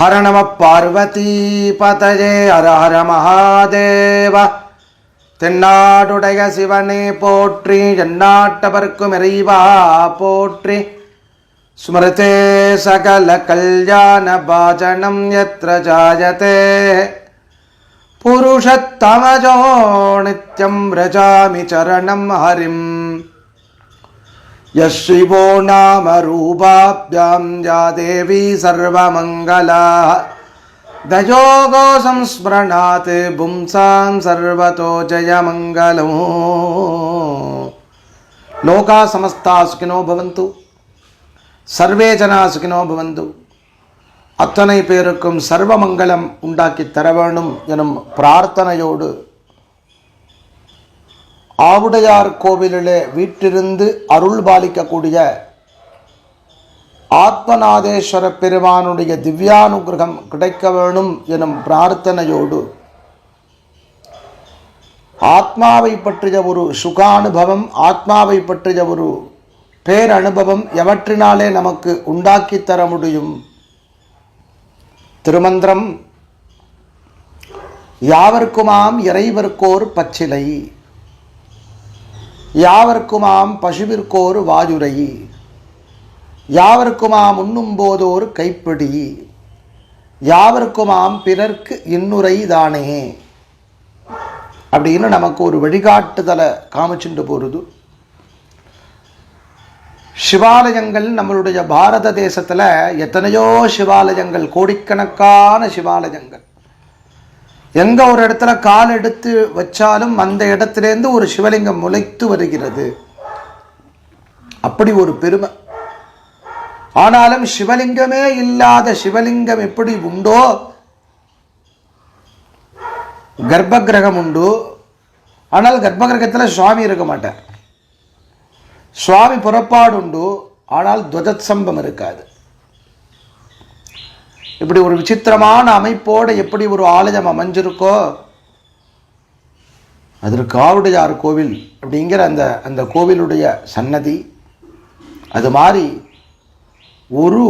ஹர நம பார்வதி பதஜே ஹர ஹர மகாதேவ தென்னாடுடைய சிவனே போற்றி எந்நாட்டவர்க்கும் இறைவா போற்றி. ஸ்மிருதே சகல கல்யாண பாஜனம் எத்திர ஜாயதே. புருஷத்தமஜோ நித்யம் ரஜாமி சரணம் ஹரிம். यशिवो नाम रूपाभ्यां या देवी सर्वमङ्गला दयोगो संस्मरणात् पुंसां सर्वतो जयमङ्गलो लोका समस्ता सुखिनो भवन्तु சர்வே ஜனா சுகினோ பவந்து அத்தனை பேருக்கும் சர்வமங்கலம் உண்டாக்கி தர வேண்டும் எனும் பிரார்த்தனையோடு ஆவுடையார் கோவிலிலே வீட்டிருந்து அருள் பாலிக்கக்கூடிய ஆத்மநாதேஸ்வர பெருமானுடைய திவ்யானுகிரகம் கிடைக்க வேணும் எனும் பிரார்த்தனையோடு ஆத்மாவை பற்றிய ஒரு சுகானுபவம் ஆத்மாவை பற்றிய ஒரு பேரனுபவம் எவற்றினாலே நமக்கு உண்டாக்கி தர முடியும்? திருமந்திரம் யாவர்க்குமாம் இறைவர்க்கோர் பச்சிலை. யாவர்க்குமாம் பசுவிற்கோரு வாயுரை யாவர்க்குமாம் உண்ணும் போதோர் கைப்பிடி. யாவர்க்குமாம் பிறர்க்கு இன்னுரை தானே. அப்படின்னு நமக்கு ஒரு வழிகாட்டுதலை காமிச்சுட்டு போகிறது சிவாலயங்கள் நம்மளுடைய பாரத தேசத்தில் எத்தனையோ சிவாலயங்கள் கோடிக்கணக்கான சிவாலயங்கள். எங்கே ஒரு இடத்துல கால் எடுத்து வச்சாலும் அந்த இடத்துலேருந்து ஒரு சிவலிங்கம் முளைத்து வருகிறது. அப்படி ஒரு பெருமை. ஆனாலும் சிவலிங்கமே இல்லாத சிவலிங்கம் எப்படி உண்டோ? கர்ப்பகிரகம் உண்டு. ஆனால் கர்ப்பகிரகத்தில் சுவாமி இருக்க மாட்டார். சுவாமி புறப்பாடு உண்டு. ஆனால் துவஜத்சம்பம் இருக்காது. இப்படி ஒரு விசித்திரமான அமைப்போடு எப்படி ஒரு ஆலயம் அமைஞ்சிருக்கோ அது காவுடையார் கோவில் அப்படிங்கிற அந்த அந்த கோவிலுடைய சன்னதி அது மாதிரி ஒரு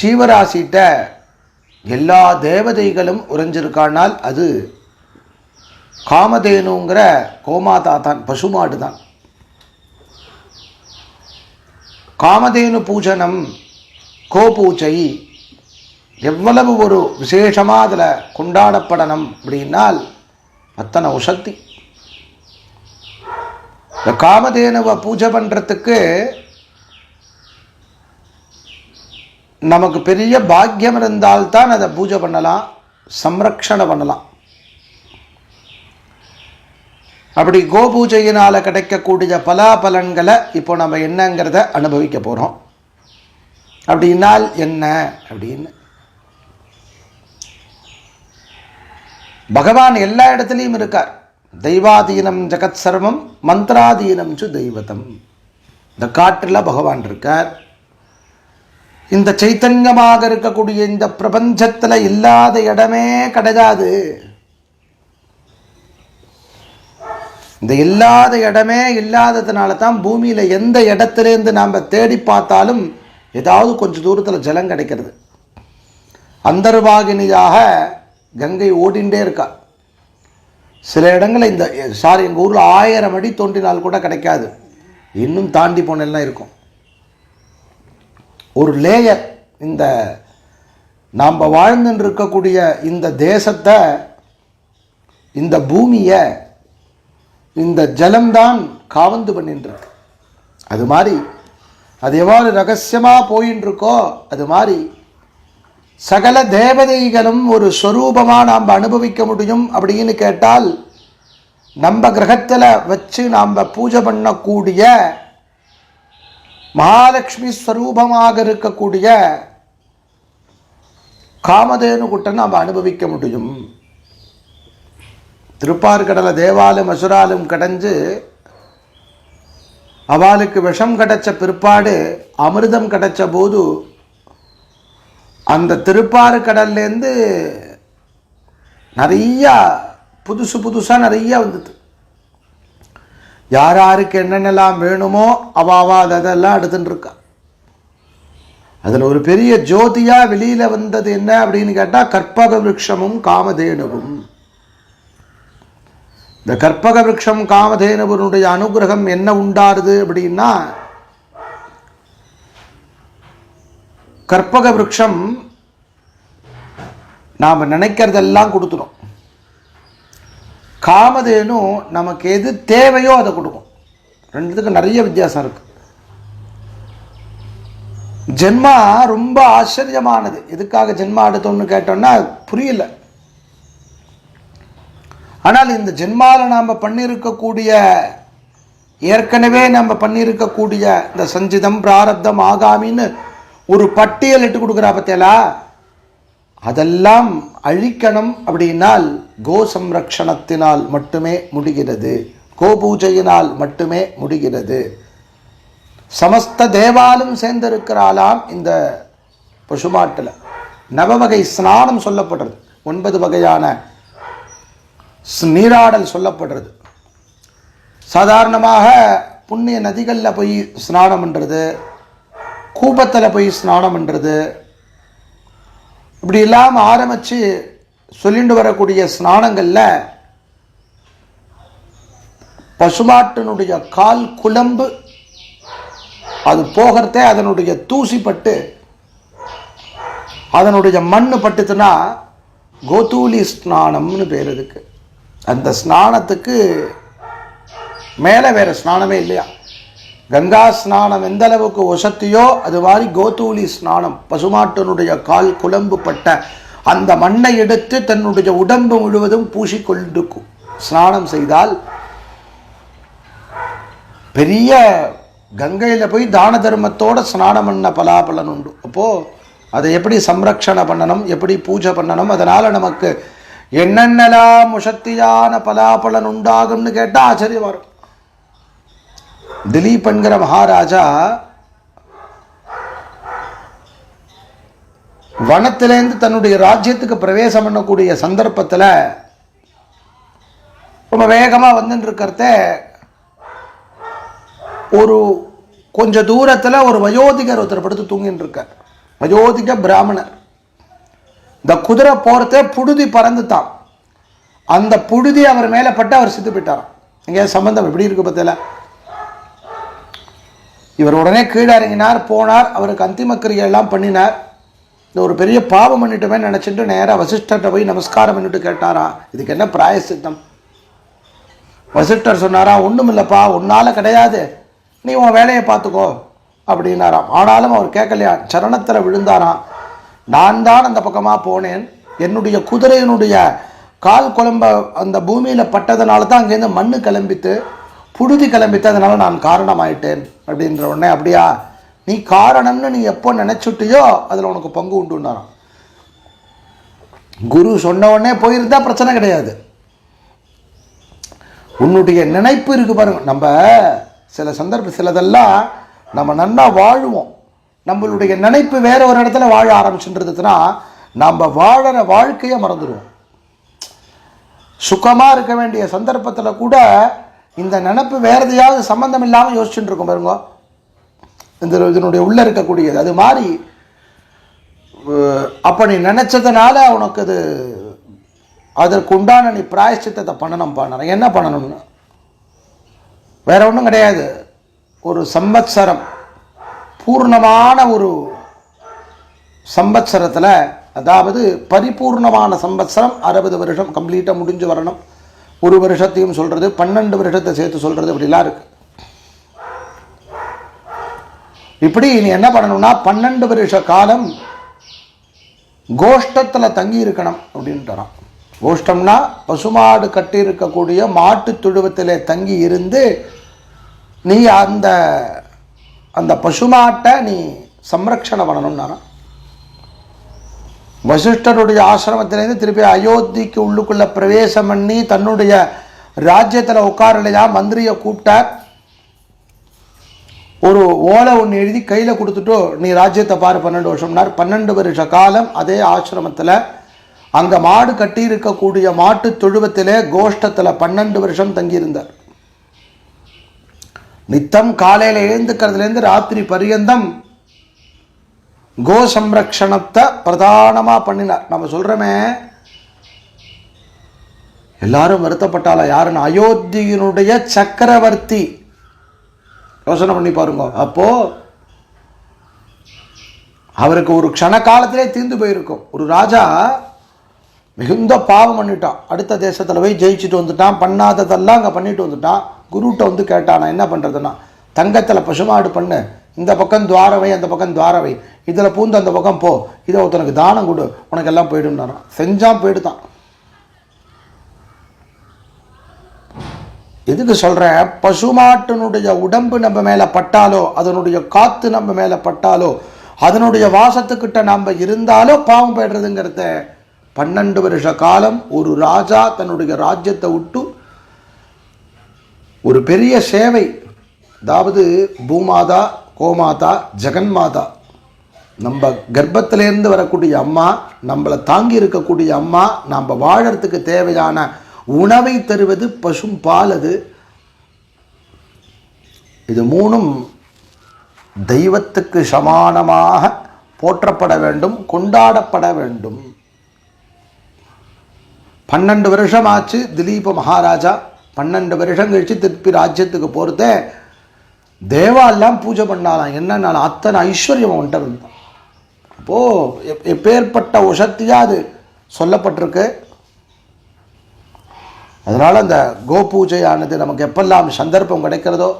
ஜீவராசிகிட்ட எல்லா தேவதைகளும் உறைஞ்சிருக்கானால் அது காமதேனுங்கிற கோமாதா தான் பசுமாடு தான் காமதேனு பூஜனம் கோபூஜை எவ்வளவு ஒரு விசேஷமாக அதில் கொண்டாடப்படணும் அப்படின்னால் அத்தனை உசக்தி இந்த காமதேனுவை பூஜை பண்ணுறதுக்கு நமக்கு பெரிய பாக்கியம் இருந்தால்தான் அதை பூஜை பண்ணலாம் சம்ரக்ஷணை பண்ணலாம். அப்படி கோபூஜையினால் கிடைக்கக்கூடிய பலாபலன்களை இப்போ நம்ம என்னங்கிறத அனுபவிக்க போகிறோம் அப்படின்னால் என்ன? அப்படின்னு பகவான் எல்லா இடத்துலையும் இருக்கார். தெய்வாதீனம் ஜெகத் சர்வம் மந்திராதீனம் சு தெய்வதம் இந்த காற்றில் பகவான் இருக்கார். இந்த சைத்தன்யமாக இருக்கக்கூடிய இந்த பிரபஞ்சத்தில் இல்லாத இடமே கிடையாது. இந்த இல்லாத இடமே இல்லாததுனால தான் பூமியில் எந்த இடத்துலேருந்து நாம் தேடி பார்த்தாலும் ஏதாவது கொஞ்சம் தூரத்தில் ஜலம் கிடைக்கிறது. அந்தர்வாகினியாக கங்கை ஓடிண்டே இருக்கா? சில இடங்களில் இந்த சாரி எங்கள் ஊரில் ஆயிரம் அடி தோண்டினால் கூட கிடைக்காது. இன்னும் தாண்டி போனெல்லாம் இருக்கும். ஒரு லேயர் இந்த நாம் வாழ்ந்துட்டு இருக்கக்கூடிய இந்த தேசத்தை இந்த பூமியை இந்த ஜலம்தான் காவந்து பண்ணின்றது அது மாதிரி அது எவ்வாறு ரகசியமாக போயின்னு இருக்கோ அது மாதிரி சகல தேவதைகளும் ஒரு ஸ்வரூபமாக நாம் அனுபவிக்க முடியும் அப்படின்னு கேட்டால் நம்ம கிரகத்தில் வச்சு நாம் பூஜை பண்ணக்கூடிய மகாலட்சுமி ஸ்வரூபமாக இருக்கக்கூடிய காமதேனு குட்டை நாம் அனுபவிக்க முடியும். திருப்பார்கடலை தேவாலும் அசுராலும் கடைஞ்சு அவளுக்கு விஷம் கிடைச்ச பிற்பாடு அமிர்தம் கிடைச்ச போது அந்த திருப்பாறு கடல்லேருந்து நிறையா புதுசு புதுசாக நிறையா வந்தது. யார் யாருக்கு என்னென்னலாம் வேணுமோ அவாவா அதெல்லாம் எடுத்துட்டுருக்கா அதில் ஒரு பெரிய ஜோதியாக வெளியில் வந்தது என்ன அப்படின்னு கேட்டால் கற்பக விரக்ஷமும் காமதேனுவும். இந்த கற்பக விரக்ஷம் காமதேனுவனுடைய அனுகிரகம் என்ன உண்டாருது அப்படின்னா கற்பக விரக்ஷம் நாம் நினைக்கிறதெல்லாம் கொடுத்துடும். காமதேனு நமக்கு எது தேவையோ அதை கொடுக்கும். ரெண்டுத்துக்கும் நிறைய வித்தியாசம் இருக்கு. ஜென்மா ரொம்ப ஆச்சரியமானது. எதுக்காக ஜென்மா எடுத்தோம்னு கேட்டோம்னா புரியல. ஆனால் இந்த ஜென்மாவில் நாம் பண்ணியிருக்கக்கூடிய ஏற்கனவே நம்ம பண்ணியிருக்கக்கூடிய இந்த சஞ்சிதம் பிராரப்தம் ஆகாமின்னு ஒரு பட்டியல் இட்டு கொடுக்குறா பத்தியலா அதெல்லாம் அழிக்கணும் அப்படின்னால் கோ சம்ரக்ஷணத்தினால் மட்டுமே முடிகிறது. கோபூஜையினால் மட்டுமே முடிகிறது. சமஸ்த தேவாலும் சேர்ந்திருக்கிறாளாம் இந்த பசுமாட்டில். நவவகை ஸ்நானம் சொல்லப்படுறது. ஒன்பது வகையான நீராடல் சொல்லப்படுறது. சாதாரணமாக புண்ணிய நதிகளில் போய் ஸ்நானம் பண்ணுறது கூபத்தில் போய் ஸ்நானம் பண்ணுறது இப்படி இல்லாமல் ஆரம்பித்து சொல்லிட்டு வரக்கூடிய ஸ்நானங்களில் பசுமாட்டினுடைய கால் குழம்பு அது போகிறதே அதனுடைய தூசி பட்டு அதனுடைய மண் பட்டுச்சுன்னா கோதூலி ஸ்நானம்னு பேர் இதுக்கு அந்த ஸ்நானத்துக்கு மேலே வேறு ஸ்நானமே இல்லையா? கங்கா ஸ்நானம் எந்த அளவுக்கு ஒசத்தியோ அது மாதிரி கோதூலி ஸ்நானம் பசுமாட்டினுடைய கால் குழம்பு பட்ட அந்த மண்ணை எடுத்து தன்னுடைய உடம்பு முழுவதும் பூசிக்கொண்டு ஸ்நானம் செய்தால் பெரிய கங்கையில் போய் தான தர்மத்தோட ஸ்நானம் பண்ண பலாபலன் உண்டு. அப்போது அதை எப்படி சம்ரக்ஷணை பண்ணணும் எப்படி பூஜை பண்ணணும் அதனால் நமக்கு என்னென்னலாம் முஷத்தியான பலாபலன் உண்டாகும்னு கேட்டால் ஆச்சரியமாக இருக்கும். திலீப் என்கிற மகாராஜா வனத்திலேருந்து தன்னுடைய ராஜ்யத்துக்கு பிரவேசம் பண்ணக்கூடிய சந்தர்ப்பத்தில் ரொம்ப வேகமாக வந்துட்டுருக்கிறத ஒரு கொஞ்ச தூரத்தில் ஒரு வயோதிகர் ஒருத்தர் படுத்து தூங்கிட்டு இருக்கார். வயோதிக பிராமணர். இந்த குதிரை போகிறதே புழுதி பறந்துட்டான். அந்த புழுதி அவர் மேலே பட்டு அவர் செத்து போயிட்டாராம். எங்கேயாவது சம்பந்தம் எப்படி இருக்கு பத்தில இவர் உடனே கீழே இறங்கினார் போனார் அவருக்கு அந்திம கிரியெல்லாம் பண்ணினார். இந்த ஒரு பெரிய பாவம் பண்ணிட்டுமே நினச்சிட்டு நேராக வசிஷ்டர்கிட்ட போய் நமஸ்காரம் பண்ணிட்டு கேட்டாரா? இதுக்கு என்ன பிராயசித்தம்? வசிஷ்டர் சொன்னாரா ஒன்றும் இல்லைப்பா உன்னால் கிடையாது. நீ உன் வேலையை பார்த்துக்கோ அப்படின்னாராம். ஆனாலும் அவர் கேட்கலையா சரணத்தில் விழுந்தாராம் நான் தான் அந்த பக்கமாக போனேன். என்னுடைய குதிரையினுடைய கால் குழம்ப அந்த பூமியில் பட்டதுனால தான் அங்கேருந்து மண்ணு கிளம்பித்து புழுதி கிளம்பித்து அதனால் நான் காரணமாயிட்டேன் அப்படின்ற உடனே அப்படியா? நீ காரணம்னு நீ எப்போ நினச்சிட்டியோ அதில் உனக்கு பங்கு உண்டுன்னாராம். குரு சொன்ன உடனே போயிருந்தா பிரச்சனை கிடையாது. உன்னுடைய நினைப்பு இருக்கு பாருங்க. நம்ம சில சந்தர்ப்ப சிலதெல்லாம் நம்ம நல்லா வாழுவோம். நம்மளுடைய நினைப்பு வேற ஒரு இடத்துல வாழ ஆரம்பிச்சுன்றதுன்னா நம்ம வாழற வாழ்க்கையை மறந்துடுவோம். சுகமாக இருக்க வேண்டிய சந்தர்ப்பத்தில் கூட இந்த நினைப்பு வேறு எதையாவது சம்மந்தம் இல்லாமல் யோசிச்சுட்டு இருக்கும் பாருங்க. இந்த இதனுடைய உள்ளே இருக்கக்கூடியது. அது மாதிரி அப்போ நீ நினச்சதுனால உனக்கு அது அதற்கு உண்டான நீ பிராயஷ்சித்தத்தை பண்ணணும் பண்ணணும் என்ன பண்ணணும்னு வேற ஒன்றும் கிடையாது. ஒரு சம்பத்சரம் பூர்ணமான ஒரு சம்பத்சரத்தில் அதாவது பரிபூர்ணமான சம்பத்சரம் அறுபது வருஷம் கம்ப்ளீட்டாக முடிஞ்சு வரணும். ஒரு வருஷத்தையும் சொல்கிறது பன்னெண்டு வருஷத்தை சேர்த்து சொல்கிறது இப்படிலாம் இருக்கு. இப்படி நீ என்ன பண்ணணும்னா பன்னெண்டு வருஷ காலம் கோஷ்டத்தில் தங்கி இருக்கணும் அப்படின்ட்டுறான் கோஷ்டம்னா பசுமாடு கட்டி இருக்கக்கூடிய மாட்டு துழுவத்தில் தங்கி இருந்து நீ அந்த அந்த பசுமாட்டை நீ சம்ரக்ஷணை பண்ணணும்னாராம். வசிஷ்டருடைய ஆசிரமத்திலேருந்து திருப்பி அயோத்திக்கு உள்ளுக்குள்ள பிரவேசம் பண்ணி தன்னுடைய ராஜ்யத்தில் உட்காரலையா? மந்திரியை கூப்பிட்டார். ஒரு ஓலை ஒன்று எழுதி கையில் கொடுத்துட்டு நீ ராஜ்யத்தை பாரு பன்னெண்டு வருஷம்னார். பன்னெண்டு வருஷ காலம் அதே ஆசிரமத்தில் அங்கே மாடு கட்டியிருக்கக்கூடிய மாட்டு தொழுவத்திலே கோஷ்டத்தில் பன்னெண்டு வருஷம் தங்கியிருந்தார். நித்தம் காலையில் எழுந்துக்கிறதுலேருந்து ராத்திரி பரியந்தம் கோ சம்ரக்ஷணத்தை பிரதானமாக பண்ணினார். நம்ம சொல்கிறோமே எல்லாரும் வருத்தப்பட்டால யாருன்னு? அயோத்தியினுடைய சக்கரவர்த்தி. யோசனை பண்ணி பாருங்க. அப்போ அவருக்கு ஒரு க்ஷண காலத்திலே தீர்ந்து போயிருக்கும். ஒரு ராஜா மிகுந்த பாவம் பண்ணிட்டான். அடுத்த தேசத்தில் போய் ஜெயிச்சுட்டு வந்துட்டான். பண்ணாததெல்லாம் அங்கே பண்ணிட்டு வந்துட்டான். குருட்ட வந்து கேட்டான் நான் என்ன பண்ணுறதுன்னா தங்கத்தில் பசுமாடு பண்ணு. இந்த பக்கம் துவாரவை அந்த பக்கம் துவாரவை. இதில் பூந்து அந்த பக்கம் போ. இதை ஒருத்தனுக்கு தானம் கொடு. உனக்கு எல்லாம் போயிடும்னாரான் செஞ்சான் போயிடுதான். எதுக்கு சொல்கிறேன் பசுமாட்டினுடைய உடம்பு நம்ம மேலே பட்டாலோ அதனுடைய காற்று நம்ம மேலே பட்டாலோ அதனுடைய வாசத்துக்கிட்ட நாம் இருந்தாலோ பாவம் போயிடுறதுங்கிறத பன்னெண்டு வருஷ காலம் ஒரு ராஜா தன்னுடைய ராஜ்யத்தை விட்டு ஒரு பெரிய சேவை. அதாவது பூமாதா கோமாதா ஜெகன்மாதா. நம்ம கர்ப்பத்திலேருந்து வரக்கூடிய அம்மா நம்மளை தாங்கி இருக்கக்கூடிய அம்மா நம்ம வாழறதுக்கு தேவையான உணவை தருவது பசும் பால் அது. இது மூணும் தெய்வத்துக்கு சமானமாக போற்றப்பட வேண்டும் கொண்டாடப்பட வேண்டும். பன்னெண்டு வருஷம் ஆச்சு திலீப மகாராஜா பன்னெண்டு வருஷம் கழிச்சு திருப்பி ராஜ்யத்துக்கு போகிறத தேவாலாம் பூஜை பண்ணாலாம். என்னன்னா அத்தனை ஐஸ்வர்யம் அவன்கிட்ட இருந்தான் அப்போது எப் எப்பேற்பட்ட உஷத்தியாக அது சொல்லப்பட்டிருக்கு. அதனால் அந்த கோ பூஜையானது நமக்கு எப்பெல்லாம் சந்தர்ப்பம் கிடைக்கிறதோ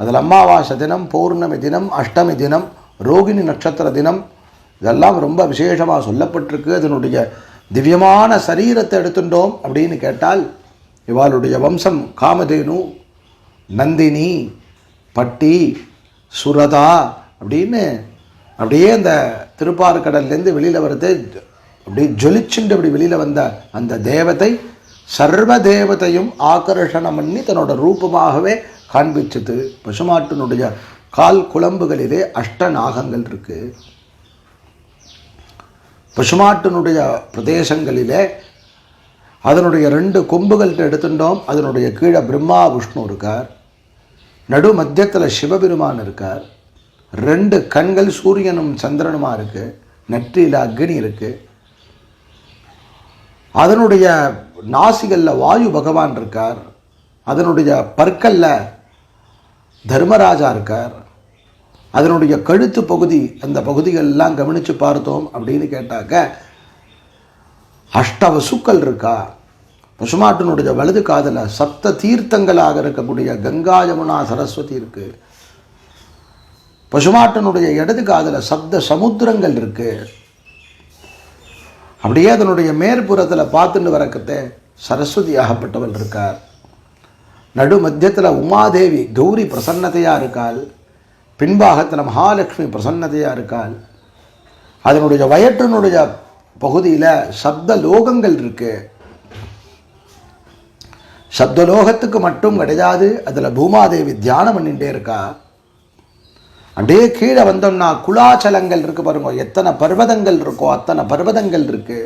அதில் அமாவாசை தினம் பௌர்ணமி தினம் அஷ்டமி தினம் ரோகிணி நட்சத்திர தினம் இதெல்லாம் ரொம்ப விசேஷமாக சொல்லப்பட்டிருக்கு. அதனுடைய திவ்யமான சரீரத்தை எடுத்துட்டோம் அப்படின்னு கேட்டால் இவாளுடைய வம்சம் காமதேனு நந்தினி பட்டி சுரதா அப்படின்னு அப்படியே அந்த திருப்பாறுக்கடல்லேருந்து வெளியில் வரது. அப்படியே ஜொலிச்சுண்டு அப்படி வெளியில் வந்த அந்த தேவதை சர்வ தேவதையும் ஆக்கர்ஷணம் பண்ணி தன்னோட ரூபமாகவே காண்பிச்சது. பசுமாட்டினுடைய கால் குழம்புகளிலே அஷ்ட நாகங்கள் இருக்கு. பசுமாட்டினுடைய பிரதேசங்களிலே அதனுடைய ரெண்டு கொம்புகள்கிட்ட எடுத்துட்டோம். அதனுடைய கீழே பிரம்மா விஷ்ணு இருக்கார். நடு மத்தியத்தில் சிவபெருமான் இருக்கார். ரெண்டு கண்கள் சூரியனும் சந்திரனுமா இருக்குது நெற்றியில் அக்னி இருக்குது அதனுடைய நாசிகளில் வாயு பகவான் இருக்கார். அதனுடைய பற்களில் தர்மராஜா இருக்கார். அதனுடைய கழுத்து பகுதி அந்த பகுதிகளெல்லாம் கவனித்து பார்த்தோம் அப்படின்னு கேட்டாக்க அஷ்டவசுக்கள் இருக்கா? பசுமாட்டினுடைய வலது காதில் சப்த தீர்த்தங்களாக இருக்கக்கூடிய கங்கா யமுனா சரஸ்வதி இருக்கு. பசுமாட்டினுடைய இடது காதில் சப்த சமுத்திரங்கள் இருக்குது அப்படியே அதனுடைய மேற்புறத்தில் பார்த்துட்டு வரக்கத்தே சரஸ்வதி ஆகப்பட்டவள் இருக்கார். நடு மத்தியத்தில் உமாதேவி கௌரி பிரசன்னதையாக இருக்காள். பின்பாகத்தில் மகாலட்சுமி பிரசன்னதையாக இருக்காள். அதனுடைய வயற்றினுடைய பகுதியில் சப்த லோகங்கள் இருக்குது சப்தலோகத்துக்கு மட்டும் கிடையாது அதில் பூமாதேவி தியானம் பண்ணிகிட்டே இருக்கா. அப்படியே கீழே வந்தோம்னா குலாச்சலங்கள் இருக்கு பாருங்க. எத்தனை பர்வதங்கள் இருக்கோ அத்தனை பர்வதங்கள் இருக்கு.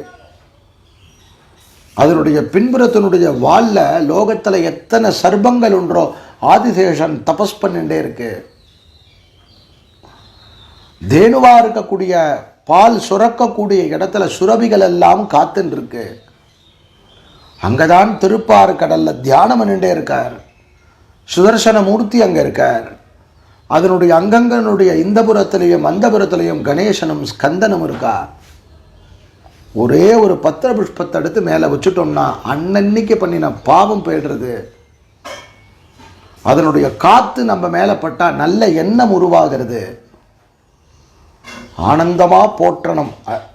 அதனுடைய பின்புறத்தினுடைய வால்ல லோகத்தில் எத்தனை சர்பங்கள் உண்டோ ஆதிசேஷன் தபஸ் பண்ணிகிட்டே இருக்கு. தேனுவா இருக்கக்கூடிய பால் சுரக்கக்கூடிய இடத்துல சுரபிகள் எல்லாம் காத்துன்னு அங்கே தான் திருப்பாறு கடலில் தியானம் பண்ணிட்டே இருக்கார். சுதர்சன மூர்த்தி அங்கே இருக்கார். அதனுடைய அங்கங்களுடைய இந்த புறத்திலையும் அந்த புறத்திலையும் கணேசனும் ஸ்கந்தனும் இருக்கா? ஒரே ஒரு பத்திர புஷ்பத்தை எடுத்து மேலே வச்சுட்டோம்னா அன்னன்னைக்கு பண்ணின பாவம் போயிடுறது. அதனுடைய காற்று நம்ம மேலே பட்டால் நல்ல எண்ணம் உருவாகிறது. ஆனந்தமாக போற்றணும்.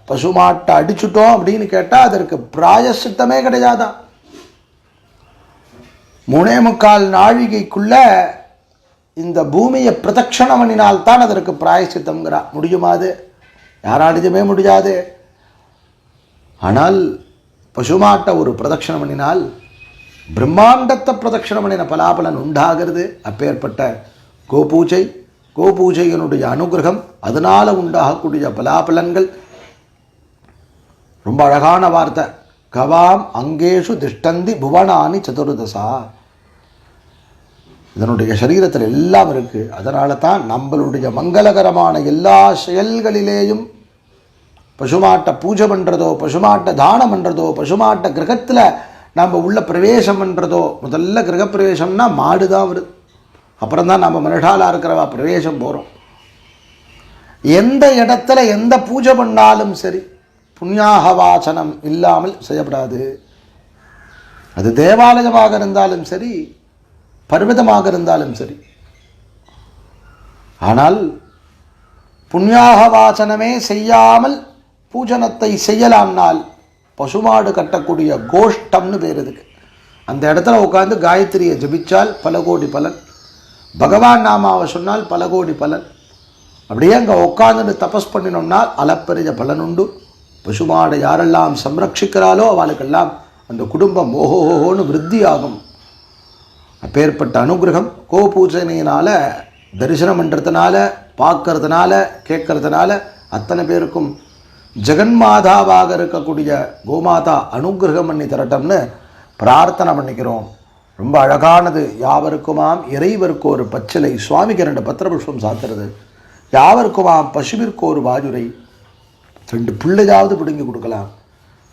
பசுமாட்டை அடிச்சுட்டோம் அப்படின்னு கேட்டால் அதற்கு பிராயசித்தமே கிடையாதான் மூணே முக்கால் நாழிகைக்குள்ள இந்த பூமியை பிரதட்சணம் பண்ணினால்தான் அதற்கு பிராயசித்தம்ங்கிறா. முடியுமா அது? முடியாது. ஆனால் பசுமாட்டை ஒரு பிரதட்சணம் பண்ணினால் பிரம்மாண்டத்தை பிரதட்சணம் பண்ணின பலாபலன் உண்டாகிறது. அப்பேற்பட்ட கோபூஜை கோபூஜையினுடைய அனுகிரகம் அதனால் உண்டாகக்கூடிய பலாபலன்கள். ரொம்ப அழகான வார்த்தை. கவாம் அங்கேஷு திஷ்டந்தி புவனானி சதுர்தசா. இதனுடைய சரீரத்தில் எல்லாம் இருக்குது அதனால தான் நம்மளுடைய மங்களகரமான எல்லா செயல்களிலேயும் பசுமாட்டை பூஜை பண்ணுறதோ பசுமாட்டை தானம் பண்ணுறதோ பசுமாட்டை கிரகத்தில் நம்ம உள்ள பிரவேசம் பண்ணுறதோ முதல்ல கிரகப்பிரவேசம்னா மாடு தான் வருது. அப்புறம் தான் நம்ம மனுஷாலாக இருக்கிறவா பிரவேசம் போகிறோம் எந்த இடத்துல எந்த பூஜை பண்ணாலும் சரி புண்ணியாக வாசனம் இல்லாமல் செய்யப்படாது. அது தேவாலயமாக இருந்தாலும் சரி பர்வதமாக இருந்தாலும் சரி. ஆனால் புண்ணியாக வாசனமே செய்யாமல் பூஜனத்தை செய்யலாம்னால் பசுமாடு கட்டக்கூடிய கோஷ்டம்னு பேர் இதுக்கு அந்த இடத்துல உட்காந்து காயத்ரியை ஜபிச்சால் பல கோடி பலன். பகவான் நாமாவை சொன்னால் பல கோடி பலன். அப்படியே அங்கே உட்காந்துட்டு தபஸ் பண்ணினோம்னால் அலப்பெரிய பலன் உண்டு. பசுமாடை யாரெல்லாம் சம்ரட்சிக்கிறாளோ அவளுக்கெல்லாம் அந்த குடும்பம் ஓஹோஹோன்னு விருத்தியாகும். அப்பேற்பட்ட அனுகிரகம் கோபூஜனையினால் தரிசனம் பண்ணுறதுனால பார்க்கறதுனால கேட்கறதுனால அத்தனை பேருக்கும் ஜெகன்மாதாவாக இருக்கக்கூடிய கோமாதா அனுகிரகம் பண்ணி தரட்டும்னு பிரார்த்தனை பண்ணிக்கிறோம். ரொம்ப அழகானது. யாவருக்குமாம் இறைவருக்கு ஒரு பச்சிலை. சுவாமிக்கு ரெண்டு பத்திரபுஷ்பம் சாத்துறது. யாவருக்குமாம் பசுவிற்கு ஒரு வாஜுரை ரெண்டு பிள்ளையாவது பிடுங்கி கொடுக்கலாம்.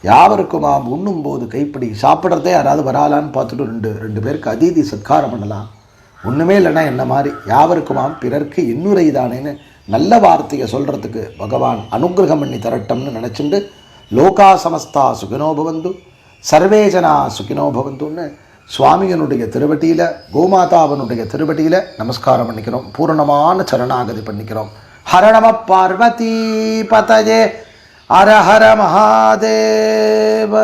யாவருக்குமாம் உண்ணும்போது கைப்பிடி. சாப்பிட்றதே யாராவது வராலான்னு பார்த்துட்டு ரெண்டு ரெண்டு பேருக்கு அதீதி சத்காரம் பண்ணலாம். ஒன்றுமே இல்லைன்னா என்ன மாதிரி? யாவருக்குமாம் பிறர்க்கு இன்னுரை தானேன்னு நல்ல வார்த்தையை சொல்கிறதுக்கு பகவான் அனுகிரகம் பண்ணி தரட்டம்னு நினச்சிண்டு லோகா சமஸ்தா சுகினோ பவந்து சர்வே ஜனா சுகினோ பவந்துன்னு சுவாமியனுடைய திருவட்டியில் கோமாதாவனுடைய திருவட்டியில் நமஸ்காரம் பண்ணிக்கிறோம். பூரணமான சரணாகதி பண்ணிக்கிறோம். ஹரணம பார்வதி பதஜே ஹர ஹர மகாதேவ.